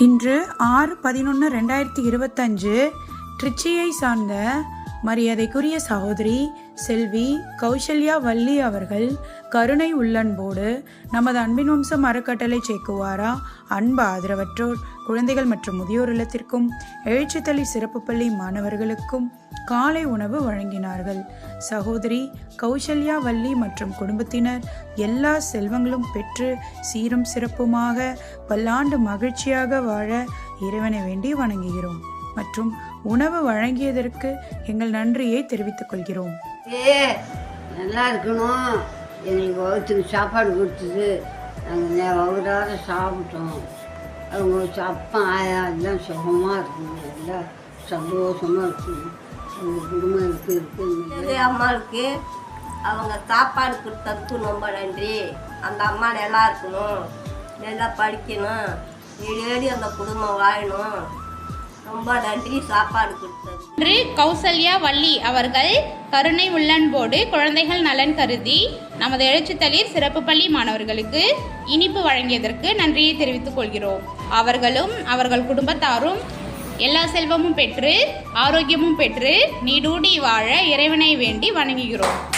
இன்று ஆறு பதினொன்று ரெண்டாயிரத்தி இருபத்தஞ்சு ட்ரிச்சியை சார்ந்த மரியாதைக்குரிய சகோதரி செல்வி கௌசல்யா வள்ளி அவர்கள் கருணை உள்ளன்போடு நமது அன்பின் வம்சம் அறக்கட்டளை சேக்குவாரா அன்பு ஆதரவற்றோர். குழந்தைகள் மற்றும் முதியோர் இல்லத்திற்கும் எழுச்சித்தளி சிறப்பு பள்ளி மாணவர்களுக்கும் காலை உணவு வழங்கினார்கள். சகோதரி கௌசல்யா வள்ளி மற்றும் குடும்பத்தினர் எல்லா செல்வங்களும் பெற்று சீரும் சிறப்புமாக பல்லாண்டு மகிழ்ச்சியாக வாழ இறைவனை வேண்டி வணங்குகிறோம். மற்றும் உணவு வழங்கியதற்கு எங்கள் நன்றியை தெரிவித்துக் கொள்கிறோம். நல்லா இருக்கணும். எங்களுக்கு வகுத்துக்கு சாப்பாடு கொடுத்தது நாங்கள் வகுறாத சாப்பிட்டோம். அவங்க அப்பா ஆயா எல்லாம் சுகமாக இருக்குங்க எல்லாம் சந்தோஷமாக இருக்குங்க எங்கள் குடும்பம் இருக்குது இருக்குங்க அம்மாவுக்கு அவங்க சாப்பாடு கொடுத்ததுக்கு ரொம்ப நன்றி. அந்த அம்மா நல்லா இருக்கணும். நல்லா படிக்கணும். ஏடி அந்த குடும்பம் வாழணும். ரொம்ப நன்றி சாப்பாடு கொடுத்தது. இன்று கௌசல்யா வள்ளி அவர்கள் கருணை உள்ளன்போடு குழந்தைகள் நலன் கருதி நமது எழுச்சித்தளிர் சிறப்பு பள்ளி மாணவர்களுக்கு இனிப்பு வழங்கியதற்கு நன்றியை தெரிவித்துக் கொள்கிறோம். அவர்களும் அவர்கள் குடும்பத்தாரும் எல்லா செல்வமும் பெற்று ஆரோக்கியமும் பெற்று நீடூடி வாழ இறைவனை வேண்டி வணங்குகிறோம்.